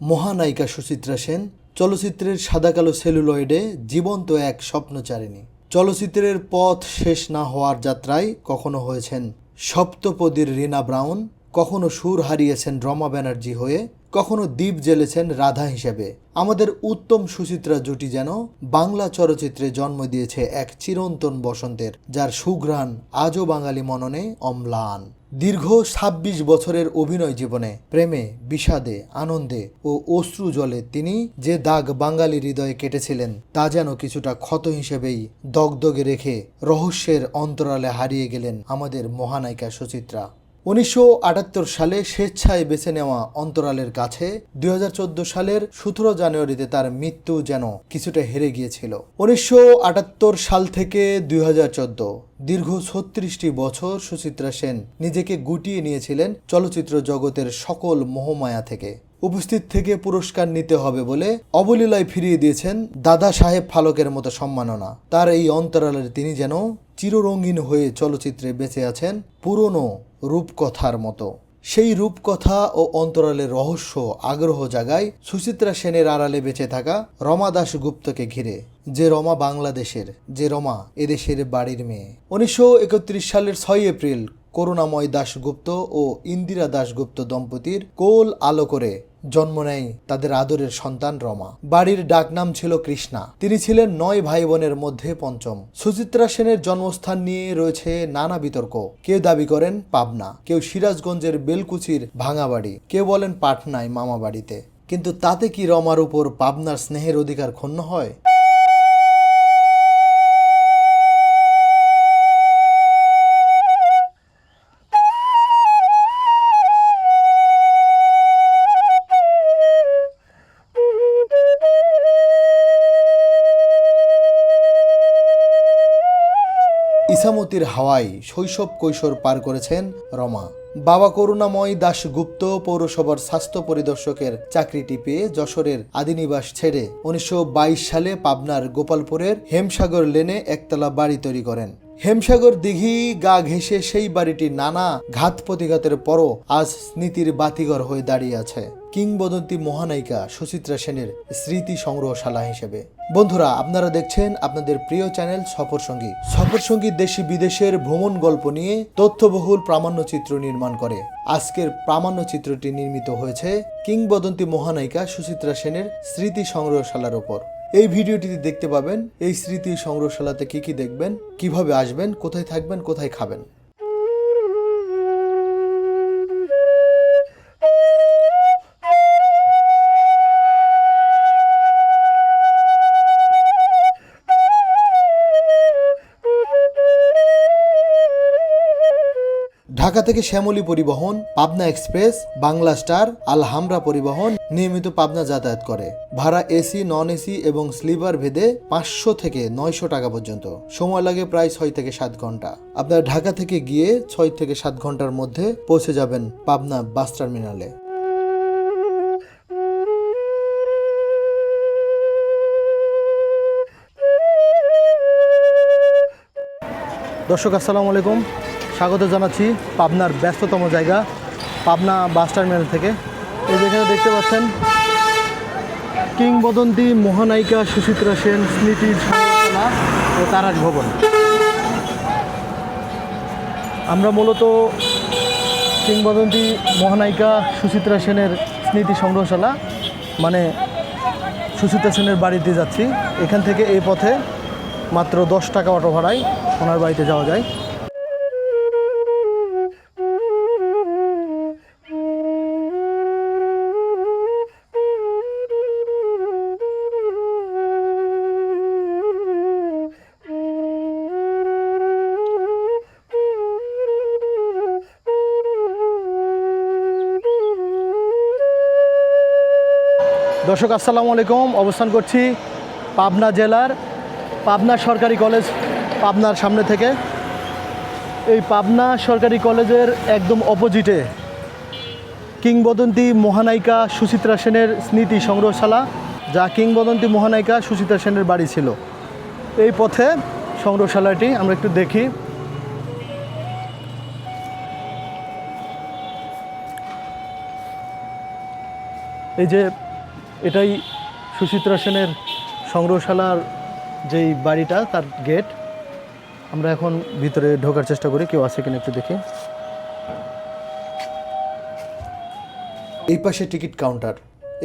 মহানায়িকা সুচিত্রা সেন চলচ্চিত্রের সাদাকালো সেলুলয়েডে জীবন্ত এক স্বপ্নচারিণী। চলচ্চিত্রের পথ শেষ না হওয়ার যাত্রায় কখনো হয়েছেন সপ্তপদীর রিনা ব্রাউন, কখনো সুর হারিয়েছেন রমা ব্যানার্জি হয়ে কখনো দ্বীপ জ্বেলেছেন রাধা হিসেবে। আমাদের উত্তম সুচিত্রা জুটি যেন বাংলা চলচ্চিত্রে জন্ম দিয়েছে এক চিরন্তন বসন্তের, যার সুঘ্রাণ আজও বাঙালি মননে অম্লান। দীর্ঘ ২৬ বছরের অভিনয় জীবনে, প্রেমে, বিষাদে, আনন্দে ও অশ্রু জলে তিনি যে দাগ বাঙালি হৃদয়ে কেটেছিলেন, তা যেন কিছুটা ক্ষত হিসেবেই দগদগে রেখে রহস্যের অন্তরালে হারিয়ে গেলেন আমাদের মহানায়িকা সুচিত্রা। উনিশশো আটাত্তর সালে স্বেচ্ছায় বেছে নেওয়া অন্তরালের কাছে, দুই হাজার চোদ্দ সালের সতেরো জানুয়ারিতে তার মৃত্যু যেন কিছুটা হেরে গিয়েছিল। উনিশশো আটাত্তর সাল থেকে দুই হাজার চোদ্দ, দীর্ঘ ছত্রিশটি বছর সুচিত্রা সেন নিজেকে গুটিয়ে নিয়েছিলেন চলচ্চিত্র জগতের সকল মোহমায়া থেকে। উপস্থিত থেকে পুরস্কার নিতে হবে বলে অবলীলায় ফিরিয়ে দিয়েছেন দাদা সাহেব ফালকের মতো সম্মাননা। তার এই অন্তরালের তিনি যেন চিররঙিন হয়ে চলচ্চিত্রে বেঁচে আছেন পুরনো রূপকথার মতো। সেই রূপকথা ও অন্তরালের রহস্য, আগ্রহ জাগায় সুচিত্রা সেনের আড়ালে বেঁচে থাকা রমা দাস গুপ্তকে ঘিরে। যে রমা বাংলাদেশের, যে রমা এদেশের বাড়ির মেয়ে। উনিশশো একত্রিশ সালের ছয় এপ্রিল, করুণাময় দাশগুপ্ত ও ইন্দিরা দাশগুপ্ত দম্পতির কোল আলো করে জন্ম নেয় তাদের আদরের সন্তান রমা। বাড়ির ডাকনাম ছিল কৃষ্ণা। তিনি ছিলেন নয় ভাই বোনের মধ্যে পঞ্চম। সুচিত্রা সেনের জন্মস্থান নিয়ে রয়েছে নানা বিতর্ক। কেউ দাবি করেন পাবনা, কেউ সিরাজগঞ্জের বেলকুচির ভাঙাবাড়ি, কেউ বলেন পাটনায় মামা বাড়িতে কিন্তু তাতে কি রমার উপর পাবনার স্নেহের অধিকার ক্ষুণ্ণ হয়? ইসামতির হাওয়ায় শৈশব কৈশোর পার করেছেন রমা। বাবা করুণাময় দাশগুপ্ত পৌরসভার স্বাস্থ্য পরিদর্শকের চাকরিটি পেয়ে যশোরের আদিনিবাস ছেড়ে উনিশশো বাইশ সালে পাবনার গোপালপুরের হেমসাগর লেনে একতলা বাড়ি তৈরি করেন। হেমসাগর দিঘি গা ঘেঁষে সেই বাড়িটি নানা ঘাত প্রতিঘাতের পরও আজ স্মৃতির বাতিঘর হয়ে দাঁড়িয়ে আছে। কিংবদন্তি মহানায়িকা সুচিত্রা সেনের স্মৃতি সংগ্রহশালা হিসেবে। বন্ধুরা, আপনারা দেখছেন আপনাদের প্রিয় চ্যানেল সফর সঙ্গী। সফর সঙ্গী দেশি বিদেশের ভ্রমণ গল্প নিয়ে তথ্যবহুল প্রামাণ্য চিত্র নির্মাণ করে। আজকের প্রামাণ্য চিত্রটি নির্মিত হয়েছে কিংবদন্তি মহানায়িকা সুচিত্রা সেনের স্মৃতি সংগ্রহশালার উপর এই ভিডিওটিতে দেখতে পাবেন এই স্মৃতি সংগ্রহশালাতে কি কি দেখবেন, কীভাবে আসবেন, কোথায় থাকবেন, কোথায় খাবেন। ঢাকা থেকে শ্যামলী পরিবহন, পাবনা এক্সপ্রেস, বাংলা স্টার, আলহামরা পরিবহন নিয়মিত পাবনা যাতায়াত করে। ভাড়া এসি, নন এসি এবং স্লিপার ভেদে পাঁচশো থেকে নয়শো টাকা পর্যন্ত। সময় লাগে প্রায় ছয় থেকে সাত ঘণ্টা। আপনার ঢাকা থেকে গিয়ে ছয় থেকে সাত ঘণ্টার মধ্যে পৌঁছে যাবেন পাবনা বাস টার্মিনালে। দর্শক, আসসালামু আলাইকুম। স্বাগত জানাচ্ছি পাবনার ব্যস্ততম জায়গা, পাবনা বাস টার্মিনাল থেকে। এই যেখানে দেখতে পাচ্ছেন, কিংবদন্তি মহানায়িকা সুচিত্রা সেন, স্মৃতি ও তারাস ভবন। আমরা মূলত কিংবদন্তি মহানায়িকা সুচিত্রা সেনের স্মৃতি সংগ্রহশালা মানে সুচিত্রা সেনের বাড়িতে যাচ্ছি। এখান থেকে এই পথে মাত্র দশ টাকা অটো ভাড়ায় ওনার বাড়িতে যাওয়া যায়। দর্শক, আসসালামু আলাইকুম। অবস্থান করছি পাবনা জেলার পাবনা সরকারি কলেজ, পাবনার সামনে থেকে। এই পাবনা সরকারি কলেজের একদম অপোজিটে কিংবদন্তি মহানায়িকা সুচিত্রা সেনের স্মৃতি সংগ্রহশালা, যা কিংবদন্তি মহানায়িকা সুচিত্রা সেনের বাড়ি ছিল। এই পথে সংগ্রহশালাটি আমরা একটু দেখি। এই যে এটাই সুচিত্রা সেনের সংগ্রহশালার যেই বাড়িটা, তার গেট আমরা এখন ভিতরে ঢোকার চেষ্টা করি, কেউ আছে কিনা একটু দেখি। এই পাশে টিকিট কাউন্টার।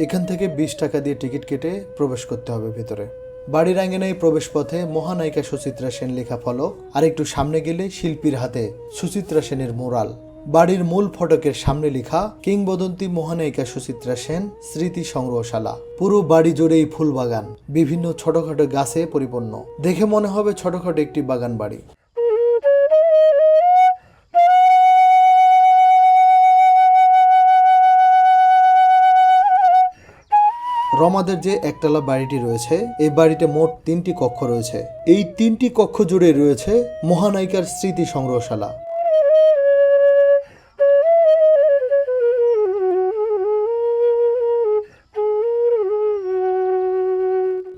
এখান থেকে বিশ টাকা দিয়ে টিকিট কেটে প্রবেশ করতে হবে ভিতরে। বাড়ির আঙ্গিনায় প্রবেশ পথে মহানায়িকা সুচিত্রা সেন লেখা ফলক, আর একটু সামনে গেলে শিল্পীর হাতে সুচিত্রা সেনের মোরাল। বাড়ির মূল ফটকের সামনে লেখা কিংবদন্তি মহানায়িকা সুচিত্রা সেন স্মৃতি সংগ্রহশালা। পুরো বাড়ি জুড়েই ফুল বাগান, বিভিন্ন ছোটখাটো গাছে পরিপূর্ণ। দেখে মনে হবে ছোটখাটো একটি বাগান বাড়ি। রমাদের যে একতলা বাড়িটি রয়েছে, এই বাড়িতে মোট তিনটি কক্ষ রয়েছে। এই তিনটি কক্ষ জুড়ে রয়েছে মহানায়িকার স্মৃতি সংগ্রহশালা।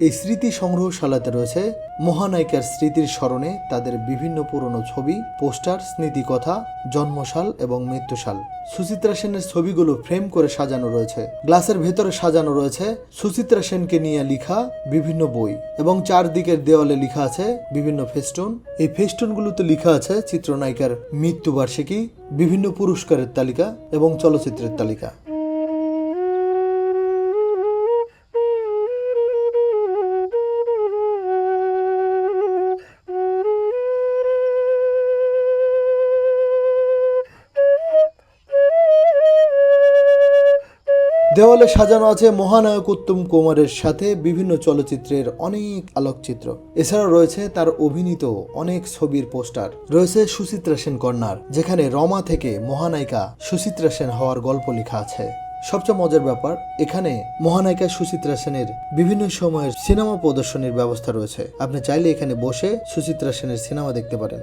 এই স্মৃতি সংগ্রহশালাতে রয়েছে মহানায়িকার স্মৃতির স্মরণে তাদের বিভিন্ন পুরনো ছবি, পোস্টার, স্মৃতিকথা, জন্মশাল এবং মৃত্যুশাল। সুচিত্রা সেনের ছবিগুলো ফ্রেম করে সাজানো রয়েছে। গ্লাসের ভেতরে সাজানো রয়েছে সুচিত্রা সেনকে নিয়ে লেখা বিভিন্ন বই এবং চারদিকের দেওয়ালে লেখা আছে বিভিন্ন ফেস্টুন। এই ফেস্টুনগুলোতে লেখা আছে চিত্রনায়িকার মৃত্যুবার্ষিকী, বিভিন্ন পুরস্কারের তালিকা এবং চলচ্চিত্রের তালিকা। দেওয়ালে সাজানো আছে মহানায়ক উত্তম কুমারের সাথে বিভিন্ন চলচ্চিত্রের অনেক আলোকচিত্র। এছাড়া রয়েছে তার অভিনীত অনেক ছবির পোস্টার। রয়েছে সুচিত্রা সেন কর্নার যেখানে রমা থেকে মহানায়িকা সুচিত্রা সেন হওয়ার গল্প লেখা আছে। সবচেয়ে মজার ব্যাপার, এখানে মহানায়িকা সুচিত্রা সেনের বিভিন্ন সময়ের সিনেমা প্রদর্শনীর ব্যবস্থা রয়েছে। আপনি চাইলে এখানে বসে সুচিত্রা সেনের সিনেমা দেখতে পারেন।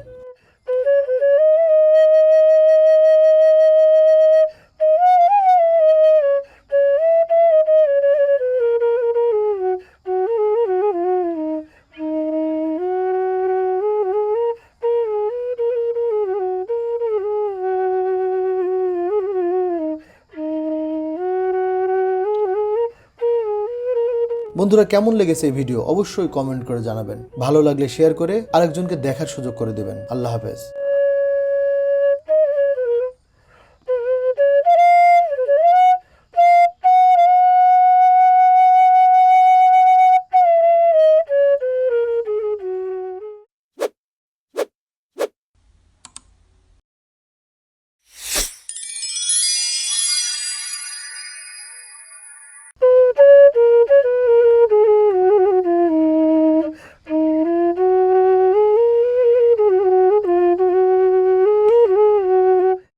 বন্ধুরা, কেমন লেগেছে এই ভিডিও? অবশ্যই কমেন্ট করে জানাবেন। ভালো লাগলে শেয়ার করে আরেকজনকে দেখার সুযোগ করে দেবেন। আল্লাহ হাফেজ।